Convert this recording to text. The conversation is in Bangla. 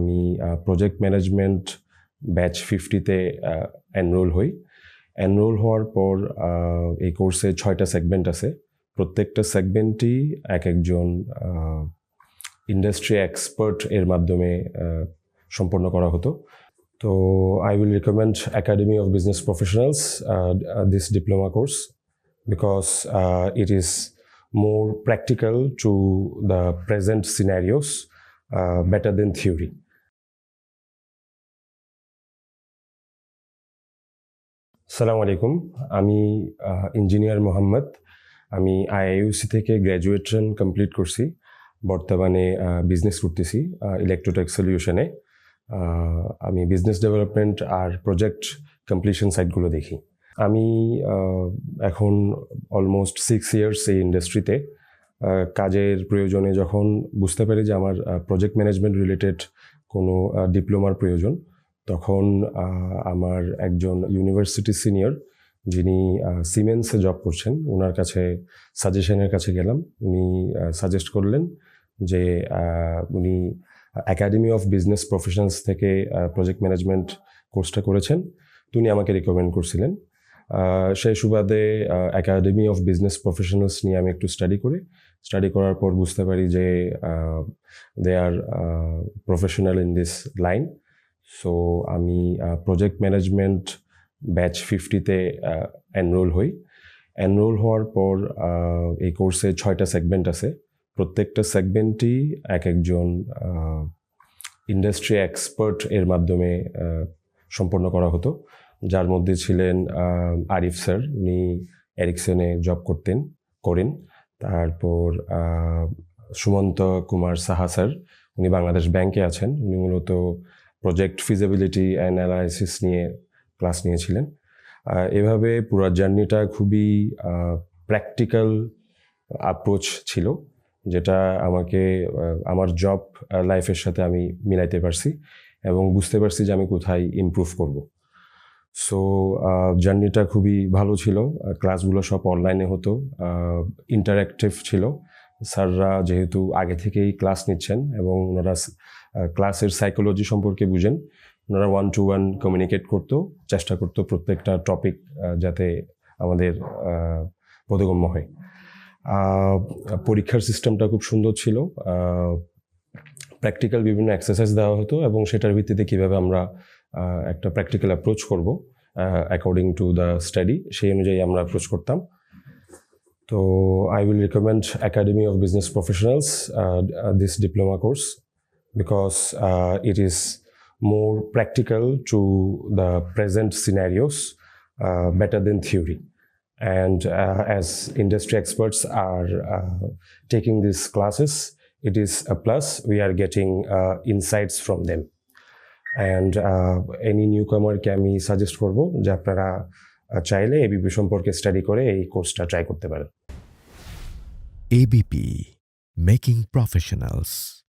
আমি প্রজেক্ট ম্যানেজমেন্ট ব্যাচ ফিফটিতে এনরোল হই। এনরোল হওয়ার পর এই কোর্সে ছয়টা সেগমেন্ট আছে। প্রত্যেকটা সেগমেন্টই এক একজন ইন্ডাস্ট্রি এক্সপার্ট এর মাধ্যমে সম্পন্ন করা হতো। তো I will recommend Academy of Business Professionals this diploma course because it is practical to the present scenarios uh, better than theory. সালামু আলাইকুম। আমি ইঞ্জিনিয়ার মোহাম্মদ। আমি আইআইউসি থেকে গ্র্যাজুয়েশন কমপ্লিট করছি। বর্তমানে বিজনেস করতেছি ইলেকট্রোটেক সলিউশনে আমি বিজনেস ডেভেলপমেন্ট আর প্রজেক্ট কমপ্লিশন সাইটগুলো দেখি। আমি এখন অলমোস্ট সিক্স ইয়ার্স এই ইন্ডাস্ট্রিতে কাজের প্রয়োজনে যখন বুঝতে পারি যে আমার প্রজেক্ট ম্যানেজমেন্ট রিলেটেড কোনো ডিপ্লোমার প্রয়োজন তখন আমার একজন ইউনিভার্সিটি সিনিয়র যিনি সিমেন্সে জব করছেন ওনার কাছে সাজেশনের কাছে গেলাম। উনি সাজেস্ট করলেন যে উনি একাডেমি অফ বিজনেস প্রফেশনস থেকে প্রজেক্ট ম্যানেজমেন্ট কোর্সটা করেছেন। তো উনি আমাকে রিকমেন্ড করছিলেন। সেই সুবাদে একাডেমি অফ বিজনেস প্রফেশনালস নিয়ে আমি একটু স্টাডি করি। স্টাডি করার পর বুঝতে পারি যে they are professional in this line so আমি প্রজেক্ট ম্যানেজমেন্ট ব্যাচ ফিফটিতে এনরোল হই। এনরোল হওয়ার পর এই কোর্সে ছয়টা সেগমেন্ট আছে। প্রত্যেকটা সেগমেন্টই এক একজন ইন্ডাস্ট্রি এক্সপার্ট এর মাধ্যমে সম্পন্ন করা হতো। যার মধ্যে ছিলেন আরিফ স্যার। উনি এরিকসনে জব করতেন, করেন। তারপর সুমন্ত কুমার সাহা স্যার। উনি বাংলাদেশ ব্যাংকে আছেন। উনি মূলত প্রজেক্ট ফিজিবিলিটি অ্যানালাইসিস নিয়ে ক্লাস নিয়েছিলেন। এভাবে পুরো জার্নিটা খুবই প্র্যাকটিক্যাল অ্যাপ্রোচ ছিল, যেটা আমাকে আমার জব লাইফের সাথে আমি মিলাইতে পারছি এবং বুঝতে পারছি যে আমি কোথায় ইমপ্রুভ করব। সো জার্নিটা খুবই ভালো ছিল। ক্লাসগুলো সব অনলাইনে হতো ইন্টারাক্টিভ ছিল। স্যাররা যেহেতু আগে থেকেই ক্লাস নিচ্ছেন এবং ওনারা ক্লাসের সাইকোলজি সম্পর্কে বুঝেন, ওনারা ওয়ান টু ওয়ান কমিউনিকেট করতো, চেষ্টা করতো প্রত্যেকটা টপিক যাতে আমাদের বোধগম্য হয়। পরীক্ষার সিস্টেমটা খুব সুন্দর ছিল। প্র্যাকটিক্যাল বিভিন্ন এক্সারসাইজ দেওয়া হতো এবং সেটার ভিত্তিতে কীভাবে আমরা একটা প্র্যাকটিক্যাল অ্যাপ্রোচ করব অ্যাকর্ডিং টু দ্য স্টাডি সেই অনুযায়ী আমরা অ্যাপ্রোচ করতাম। তো I will recommend academy of business professionals this diploma course because it is more practical to the present scenarios uh, better than theory. And uh, as industry experts are uh, taking these classes, it is a plus. We are getting uh, insights from them. And uh, any newcomer কে আমি সাজেস্ট করব যে আপনারা আহ, চাইলে এবিপি সম্পর্কে স্টাডি করে এই কোর্সটা ট্রাই করতে পারেন ABP Making Professionals